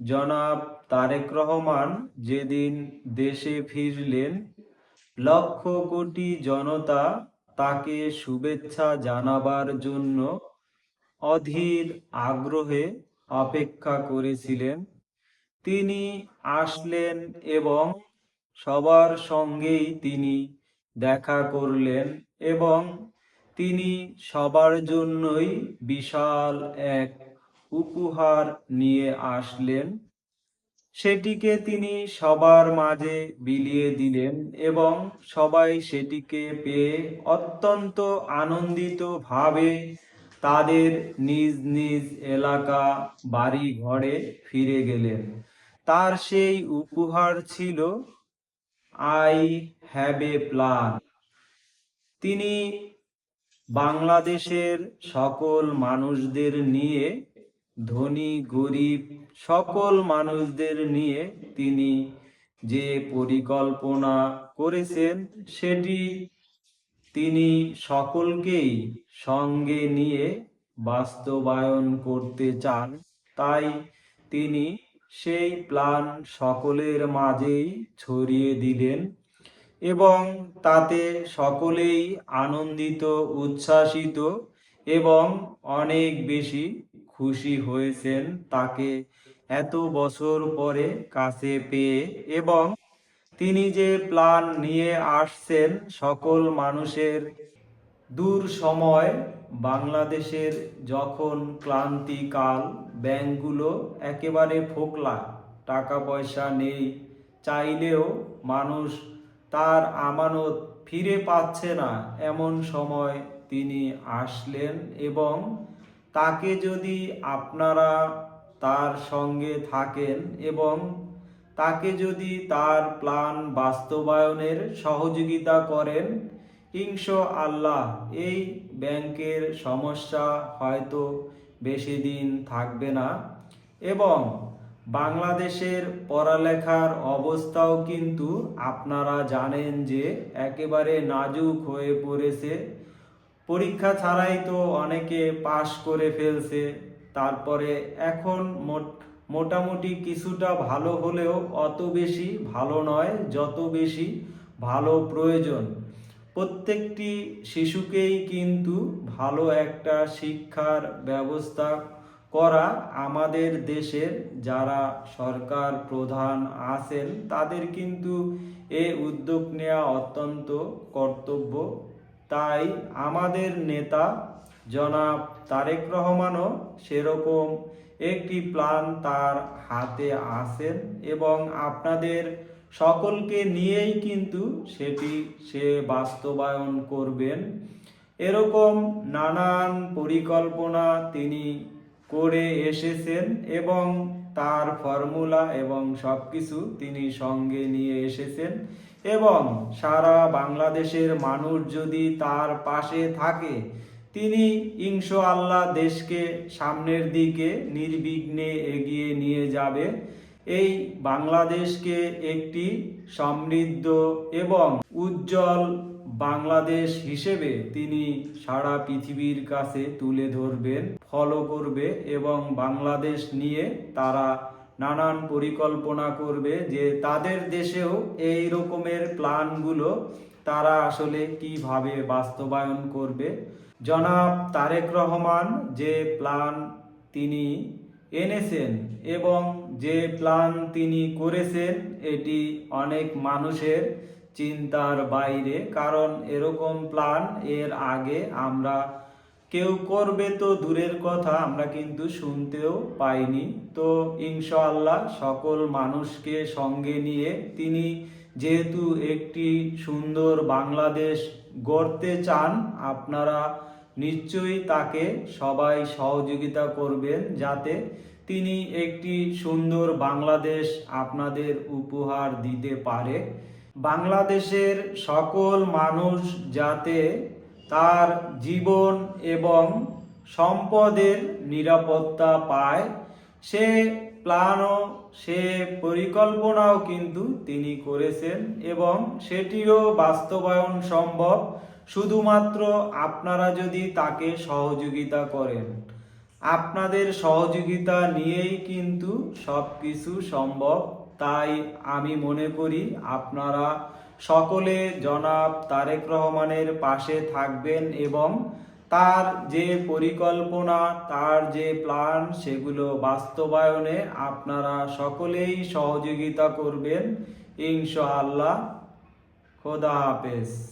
জনাব তারেক রহমান যেদিন দেশে ফিরলেন, লক্ষ কোটি জনতা তাকে শুভেচ্ছা জানাবার জন্য অধীর আগ্রহে অপেক্ষা করেছিলেন। তিনি আসলেন এবং সবার সঙ্গেই তিনি দেখা করলেন এবং তিনি সবার জন্যই বিশাল এক উপহার নিয়ে আসলেন। সেটিকে তিনি সবার মাঝে বিলিয়ে দিলেন এবং সবাই সেটিকে পেয়ে অত্যন্ত আনন্দিত ভাবে তাদের নিজ নিজ এলাকা বাড়ি ঘরে ফিরে গেলেন। তার সেই উপহার ছিল, আই হ্যাভ এ প্ল্যান। তিনি বাংলাদেশের সকল মানুষদের নিয়ে ধনী, গরিব সকল মানুষদের নিয়ে তিনি যে পরিকল্পনা করেছেন, সেটি তিনি সকলকেই সঙ্গে নিয়ে বাস্তবায়ন করতে চান। তাই তিনি সেই প্ল্যান সকলের মাঝেই ছড়িয়ে দিলেন এবং তাতে সকলেই আনন্দিত, উচ্ছ্বাসিত এবং অনেক বেশি খুশি হয়েছেন তাকে এত বছর পরে কাছে পেয়ে এবং তিনি যে প্ল্যান নিয়ে আসছেন সকল মানুষের দূর সময়, বাংলাদেশের যখন ক্লান্তিকাল, ব্যাংকগুলো একেবারে ফোকলা টাকা পয়সা নেই, চাইলেও মানুষ তার আমানত ফিরে পাচ্ছে না, এমন সময় তিনি আসলেন এবং তাকে যদি আপনারা তার সঙ্গে থাকেন এবং তাকে যদি তার প্ল্যান বাস্তবায়নের সহযোগিতা করেন, ইনশ আল্লাহ এই ব্যাংকের সমস্যা হয়তো বেশি দিন থাকবে না। এবং বাংলাদেশের পড়ালেখার অবস্থাও কিন্তু আপনারা জানেন যে একেবারে নাজুক হয়ে পড়েছে। পরীক্ষা ছাড়াই তো অনেকে পাশ করে ফেলছে। তারপরে এখন মোট, মোটামুটি কিছুটা ভালো হলেও অত বেশি ভালো নয়, যত বেশি ভালো প্রয়োজন। প্রত্যেকটি শিশুকেই কিন্তু ভালো একটা শিক্ষার ব্যবস্থা করা আমাদের দেশের যারা সরকার প্রধান আছেন, তাদের কিন্তু এ উদ্যোগ নেওয়া অত্যন্ত কর্তব্য। তাই আমাদের নেতা জনাব তারেক রহমানও সেরকম একটি প্ল্যান তার হাতে আসেন এবং আপনাদের সকলকে নিয়েই কিন্তু সেটি সে বাস্তবায়ন করবেন। এরকম নানান পরিকল্পনা তিনি করে এসেছেন এবং তার ফর্মুলা এবং সব কিছু তিনি সঙ্গে নিয়ে এসেছেন। এবং সারা বাংলাদেশের মানুষ যদি তার পাশে থাকে, তিনি ইনশো আল্লাহ দেশকে সামনের দিকে নির্বিঘ্নে এগিয়ে নিয়ে যাবে। এই বাংলাদেশকে একটি সমৃদ্ধ এবং উজ্জ্বল বাংলাদেশ হিসেবে তিনি সারা পৃথিবীর কাছে তুলে ধরবেন, ফলো করবে এবং বাংলাদেশ নিয়ে তারা নানান পরিকল্পনা করবে যে তাদের দেশেও এই রকমের প্ল্যানগুলো তারা আসলে কীভাবে বাস্তবায়ন করবে। জনাব তারেক রহমান যে প্ল্যান তিনি এনেছেন এবং যে প্ল্যান তিনি করেছেন, এটি অনেক মানুষের চিন্তার বাইরে। কারণ এরকম প্ল্যান এর আগে আমরা কেউ করবে তো দূরের কথা, আমরা কিন্তু শুনতেও পাইনি। তো ইনশাআল্লাহ সকল মানুষকে সঙ্গে নিয়ে তিনি যেহেতু একটি সুন্দর বাংলাদেশ গড়তে চান, আপনারা নিশ্চয়ই তাকে সবাই সহযোগিতা করবেন যাতে তিনি একটি সুন্দর বাংলাদেশ আপনাদের উপহার দিতে পারে। বাংলাদেশের সকল মানুষ যাতে তার জীবন এবং সম্পদের নিরাপত্তা পায়। সে প্ল্যানও, সে পরিকল্পনাও কিন্তু তিনি করেছেন এবং সেটিরও বাস্তবায়ন সম্ভব। শুধুমাত্র আপনারা যদি তাকে সহযোগিতা করেন। আপনাদের সহযোগিতা নিয়েই কিন্তু সবকিছু সম্ভব। তাই আমি মনে করি আপনারা সকলে জনাব তারেক রহমানের পাশে থাকবেন এবং তার যে পরিকল্পনা, তার যে প্ল্যান, সেগুলো বাস্তবায়নে আপনারা সকলেই সহযোগিতা করবেন। ইনশাআল্লাহ। খোদা হাফেজ।